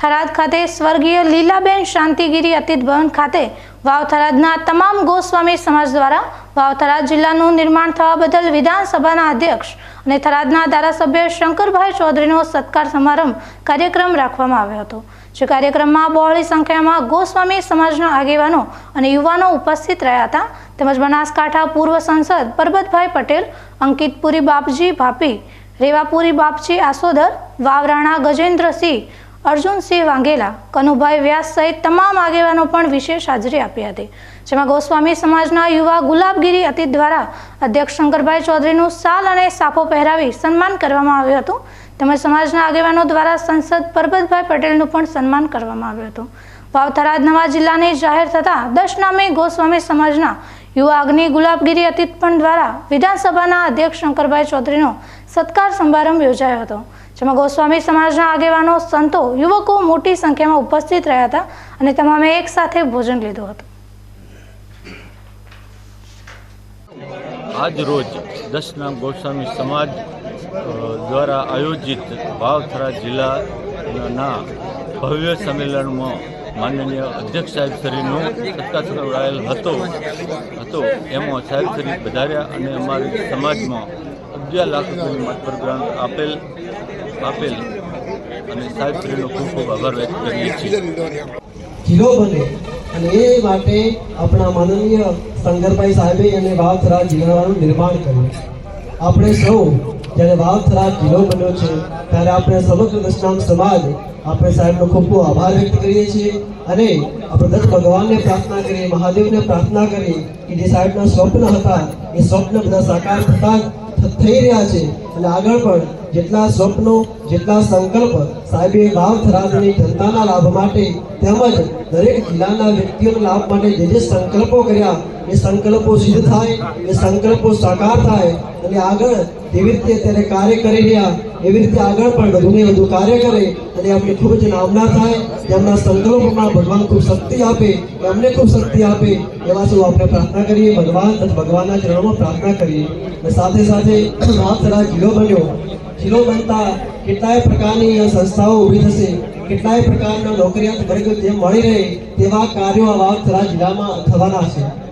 થરાદ ખાતે સ્વર્ગીય લીલાબેન શાંતિગીરી અતિથ ભવન ખાતે વાવ થરાદના તમામ ગોસ્વામી સમાજ દ્વારા વાવ થરાદ જિલ્લાનું નિર્માણ થવા બદલ વિધાનસભાના અધ્યક્ષ અને થરાદના ધારાસભ્ય શંકરભાઈ ચૌધરીનો સત્કાર સમારંભ કાર્યક્રમ રાખવામાં આવ્યો હતો, જે કાર્યક્રમમાં બહોળી સંખ્યામાં ગોસ્વામી સમાજના આગેવાનો અને યુવાનો ઉપસ્થિત રહ્યા હતા. તેમજ બનાસકાંઠા પૂર્વ સંસદ પરબતભાઈ પટેલ, અંકિતપુરી બાપજી ભાપી, રેવાપુરી બાપજી આસોદર, વાવરાણા ગજેન્દ્રસિંહ અર્જુનસિંહ વાઘેલા, કનુભાઈ વ્યાસ સહિત તમામ આગેવાનો પણ વિશેષ હાજરી આપી હતી. જેમાં ગોસ્વામી સમાજના યુવા ગુલાબગીરી અતિથ દ્વારા અધ્યક્ષ શંકરભાઈ ચૌધરીનું સાલ અને સાફો પહેરાવી સન્માન કરવામાં આવ્યું હતું. તેમજ સમાજના આગેવાનો દ્વારા સંસદ પરબતભાઈ પટેલનું પણ સન્માન કરવામાં આવ્યું હતું. વાવથરા નવા જિલ્લાની જાહેર થતાં દસ નામે ગોસ્વામી સમાજના યુવા અગ્નિ ગુલાબગીરી અતિથ પણ દ્વારા વિધાનસભાના અધ્યક્ષ શંકરભાઈ ચૌધરીનો સત્કાર સમારંભ યોજાયો હતો. જેમાં ગોસ્વામી સમાજના આગેવાનો, સંતો, યુવકો મોટી સંખ્યામાં ઉપસ્થિત રહ્યા હતા અને તમામે એક સાથે ભોજન લીધું હતું. આજ રોજ દસના ગોસ્વામી સમાજ દ્વારા આયોજિત વાવથરા જિલ્લાના ભવ્ય સંમેલનમાં માનનીય અધ્યક્ષ સાહેબ શ્રીનો હતો હતો. એમાં સાહેબ વધાર્યા અને અમારી સમાજમાં અગિયાર લાખ રૂપિયાની માત્ર ગ્રાન્ટ આપેલ આપેલ અને સાહેબશ્રીનો ખૂબ ખૂબ આભાર વ્યક્ત કરીએ છીએ. જિલ્લો બને અને એ માટે આપણા માનનીય શંકરભાઈ સાહેબે અને વાવથરા જિલ્લાનું નિર્માણ કર્યું આપણે સૌ જ્યારે વાવથરા જિલ્લો બન્યો છે, ત્યારે આપણે સમગ્ર દશનામ સમાજ આપણે સાહેબનો ખૂબ ખૂબ આભાર વ્યક્ત કરીએ છીએ અને આપણે દત્ત ભગવાનને પ્રાર્થના કરીએ, મહાદેવને પ્રાર્થના કરીએ કે જે સાહેબના સ્વપ્ન હતા, એ સ્વપ્ન બધા સાકાર થતા થઈ રહ્યા છે. અને આગળ પણ જેટલા સ્વપ્નો, જેટલા સંકલ્પ સાહેબે ગામ થરાદની જનતાના લાભ માટે તેમજ દરેક જિલ્લાના વ્યક્તિઓના લાભ માટે જે જે સંકલ્પો કર્યા, એ સંકલ્પો સિદ્ધ થાય, એ સંકલ્પો સાકાર થાય અને આગળ જેવી રીતે અત્યારે કાર્ય કરી રહ્યા, એવી રીતે આગળ પણ વધુને વધુ કાર્ય કરે અને આપણે ખૂબ જ નામના થાય, તેમના સંકલ્પોમાં ભગવાન ખૂબ શક્તિ આપે, એમને ખૂબ શક્તિ આપે, એવા સૌ આપણે પ્રાર્થના કરીએ, ભગવાન ભગવાનના ચરણોમાં પ્રાર્થના કરીએ. અને સાથે સાથે થરા જિલ્લો બન્યો જિલ્લો બનતા કેટલાય પ્રકારની સંસ્થાઓ ઊભી થશે, કેટલાય પ્રકારના નોકરિયાત વર્ગ જે મળી રહે તેવા કાર્યો આ જિલ્લામાં થવાના છે.